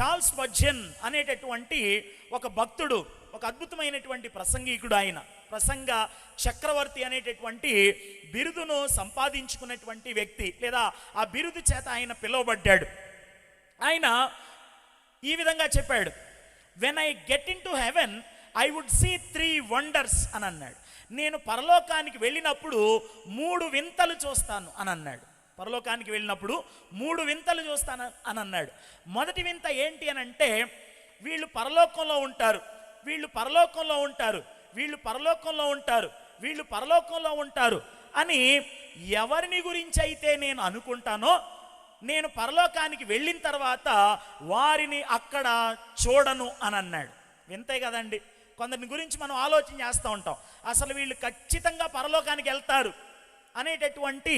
Charles వజ్జన్ అనేటటువంటి ఒక భక్తుడు ఒక అద్భుతమైనటువంటి ప్రసంగికుడు ఆయన. ప్రసంగ చక్రవర్తి అనేటటువంటి బిరుదును సంపాదించుకున్నటువంటి వ్యక్తి లేదా ఆ బిరుదు చేత ఆయన పిలువబడ్డాడు. ఆయన ఈ విధంగా చెప్పాడు when I get in to heaven I would see three wonders అని అన్నాడు. నేను పరలోకానికి వెళ్ళినప్పుడు మూడు వింతలు చూస్తాను అని అన్నాడు. పరలోకానికి వెళ్ళినప్పుడు మూడు వింతలు చూస్తాను అని అన్నాడు మొదటి వింత ఏంటి అని అంటే వీళ్ళు పరలోకంలో ఉంటారు వీళ్ళు పరలోకంలో ఉంటారు వీళ్ళు పరలోకంలో ఉంటారు వీళ్ళు పరలోకంలో ఉంటారు అని ఎవరిని గురించి అయితే నేను అనుకుంటానో నేను పరలోకానికి వెళ్ళిన తర్వాత వారిని అక్కడ చూడను అని అన్నాడు వింతే కదండి కొందరిని గురించి మనం ఆలోచన చేస్తూ ఉంటాం. అసలు వీళ్ళు ఖచ్చితంగా పరలోకానికి వెళ్తారు అనేటటువంటి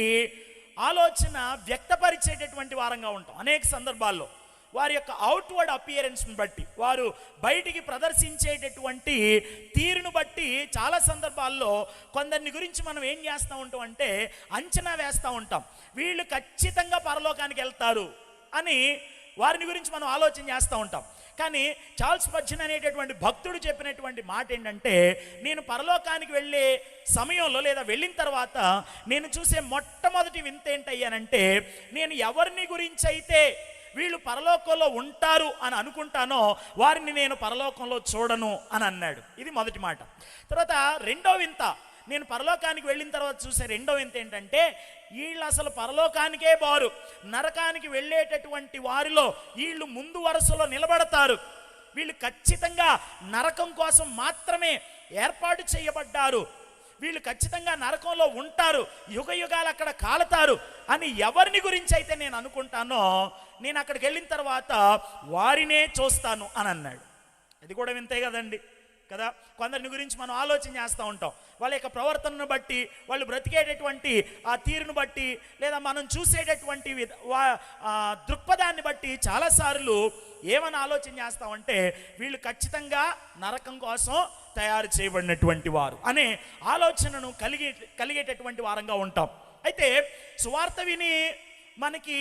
ఆలోచన వ్యక్తపరిచేటటువంటి వారంగా ఉంటాం. అనేక సందర్భాల్లో వారి యొక్క అవుట్వర్డ్ అపియరెన్స్ని బట్టి వారు బయటికి ప్రదర్శించేటటువంటి తీరును బట్టి చాలా సందర్భాల్లో కొందరిని గురించి మనం ఏం చేస్తూ ఉంటాం అంటే అంచనా వేస్తూ ఉంటాం. వీళ్ళు ఖచ్చితంగా పరలోకానికి వెళ్తారు అని వారిని గురించి మనం ఆలోచన చేస్తూ ఉంటాం. కానీ చార్ల్స్ పర్జన్ అనేటటువంటి భక్తుడు చెప్పినటువంటి మాట ఏంటంటే నేను పరలోకానికి వెళ్ళే సమయంలో లేదా వెళ్ళిన తర్వాత నేను చూసే మొట్టమొదటి వింత ఏంటయ్యానంటే నేను ఎవరిని గురించి అయితే వీళ్ళు పరలోకంలో ఉంటారు అని అనుకుంటానో వారిని నేను పరలోకంలో చూడను అని అన్నాడు. ఇది మొదటి మాట. తర్వాత రెండో వింత. నేను పరలోకానికి వెళ్ళిన తర్వాత చూసే రెండో వింత ఏంటంటే వీళ్ళు అసలు పరలోకానికే బారు. నరకానికి వెళ్ళేటటువంటి వారిలో వీళ్ళు ముందు వరుసలో నిలబడతారు. వీళ్ళు ఖచ్చితంగా నరకం కోసం మాత్రమే ఏర్పాటు చేయబడ్డారు. వీళ్ళు ఖచ్చితంగా నరకంలో ఉంటారు. యుగ యుగాలు అక్కడ కాలతారు. అని ఎవరిని గురించి అయితే నేను అనుకుంటానో నేను అక్కడికి వెళ్ళిన తర్వాత వారినే చూస్తాను అని అన్నాడు. అది కూడా వింతే కదండి. కదా? కొందరిని గురించి మనం ఆలోచన చేస్తూ ఉంటాం. వాళ్ళ యొక్క ప్రవర్తనను బట్టి వాళ్ళు బ్రతికేటటువంటి ఆ తీరును బట్టి లేదా మనం చూసేటటువంటి వా- దృక్పథాన్ని బట్టి చాలాసార్లు ఏమని ఆలోచన చేస్తామంటే వీళ్ళు ఖచ్చితంగా నరకం కోసం తయారు చేయబడినటువంటి వారు అనే ఆలోచనను కలిగే కలిగేటటువంటి వారంగా ఉంటాం. అయితే సువార్త విని మనకి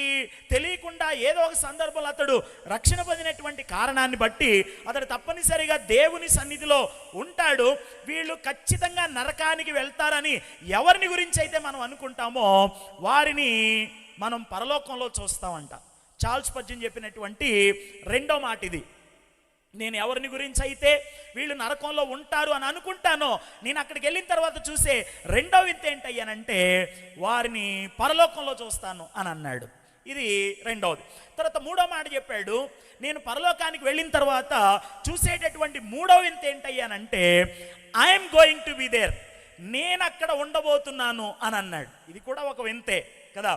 తెలియకుండా ఏదో ఒక సందర్భంలో అతడు రక్షణ పొందినటువంటి కారణాన్ని బట్టి అతడు తప్పనిసరిగా దేవుని సన్నిధిలో ఉంటాడు. వీళ్ళు ఖచ్చితంగా నరకానికి వెళ్తారని ఎవరిని గురించి అయితే మనం అనుకుంటామో వారిని మనం పరలోకంలో చూస్తామంట. చార్ల్స్ పద్యం చెప్పినటువంటి రెండో మాట ఇది నేను ఎవరిని గురించి అయితే వీళ్ళు నరకంలో ఉంటారు అని అనుకుంటానో నేను అక్కడికి వెళ్ళిన తర్వాత చూసే రెండో వింత ఏంటయ్యానంటే వారిని పరలోకంలో చూస్తాను అని అన్నాడు. ఇది రెండవది తర్వాత మూడో మాట చెప్పాడు నేను పరలోకానికి వెళ్ళిన తర్వాత చూసేటటువంటి మూడో వింత ఏంటయ్యానంటే I'm going to be there నేను అక్కడ ఉండబోతున్నాను అని అన్నాడు. ఇది కూడా ఒక వింతే కదా?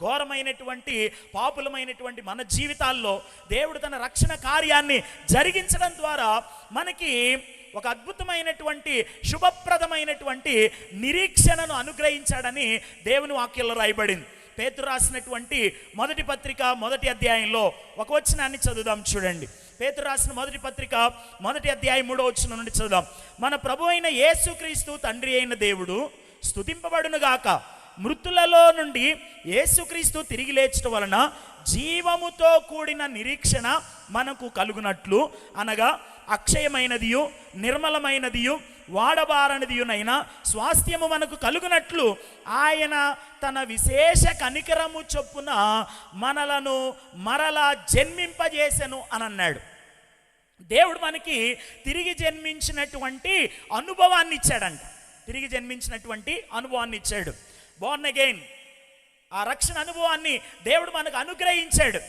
ఘోరమైనటువంటి పాపులమైనటువంటి మన జీవితాల్లో దేవుడు తన రక్షణ కార్యాన్ని జరిగించడం ద్వారా మనకి ఒక అద్భుతమైనటువంటి శుభప్రదమైనటువంటి నిరీక్షణను అనుగ్రహించాడని దేవుని వాక్యంలో రాయబడింది. పేతురు రాసినటువంటి మొదటి పత్రిక మొదటి అధ్యాయంలో ఒక వచనాన్ని చదువుదాం చూడండి. పేతురు రాసిన మొదటి పత్రిక మొదటి అధ్యాయం మూడో వచనం నుండి చదువుదాం. మన ప్రభు అయిన యేసుక్రీస్తు తండ్రి అయిన దేవుడు స్థుతింపబడునుగాక గాక మృతులలో నుండి యేసుక్రీస్తు తిరిగి లేచడం వలన జీవముతో కూడిన నిరీక్షణ మనకు కలుగునట్లు. అనగా అక్షయమైనదియు నిర్మలమైనదియు వాడబారనిదియునైనా స్వాస్థ్యము మనకు కలుగునట్లు. ఆయన తన విశేష కనికరము చొప్పున మనలను మరలా జన్మింపజేసెను అని అన్నాడు దేవుడు మనకి తిరిగి జన్మించినటువంటి అనుభవాన్ని ఇచ్చాడంట తిరిగి జన్మించినటువంటి అనుభవాన్ని ఇచ్చాడు బోర్న్ అగైన్ ఆ రక్షణ అనుభవాన్ని దేవుడు మనకు అనుగ్రహించాడు.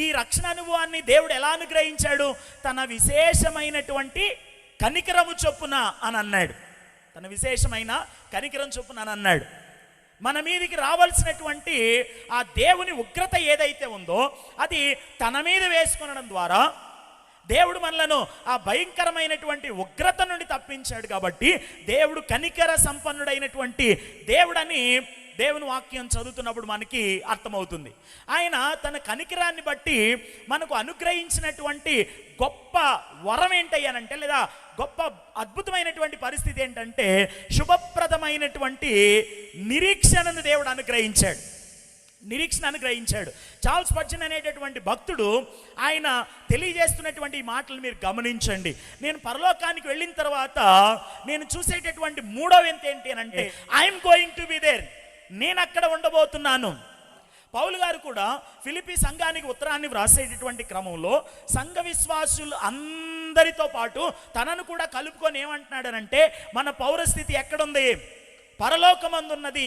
ఈ రక్షణ అనుభవాన్ని దేవుడు ఎలా అనుగ్రహించాడు? తన విశేషమైనటువంటి కనికరము చొప్పున అని అన్నాడు. తన విశేషమైన కనికరం చొప్పున అని అన్నాడు. మన మీదికి రావాల్సినటువంటి ఆ దేవుని ఉగ్రత ఏదైతే ఉందో అది తన మీద వేసుకొనడం ద్వారా దేవుడు మనలను ఆ భయంకరమైనటువంటి ఉగ్రత నుండి తప్పించాడు కాబట్టి దేవుడు కనికర సంపన్నుడైనటువంటి దేవుడని దేవుని వాక్యం చదువుతున్నప్పుడు మనకి అర్థమవుతుంది. ఆయన తన కనికరాన్ని బట్టి మనకు అనుగ్రహించినటువంటి గొప్ప వరం ఏంటయ్యానంటే లేదా గొప్ప అద్భుతమైనటువంటి పరిస్థితి ఏంటంటే శుభప్రదమైనటువంటి నిరీక్షణను దేవుడు అనుగ్రహించాడు. నిరీక్షణ గ్రహించాడు. చార్ల్స్ పర్జన్ అనేటటువంటి భక్తుడు ఆయన తెలియజేస్తున్నటువంటి మాటలు మీరు గమనించండి. నేను పరలోకానికి వెళ్ళిన తర్వాత నేను చూసేటటువంటి మూడో వింత ఏంటి అని అంటే I'm going to be there నేను అక్కడ ఉండబోతున్నాను. పౌలు గారు కూడా ఫిలిపి సంఘానికి ఉత్తరాన్ని వ్రాసేటటువంటి క్రమంలో సంఘ విశ్వాసులు అందరితో పాటు తనను కూడా కలుపుకొని ఏమంటున్నాడనంటే మన పౌరస్థితి ఎక్కడుంది? పరలోకమందున్నది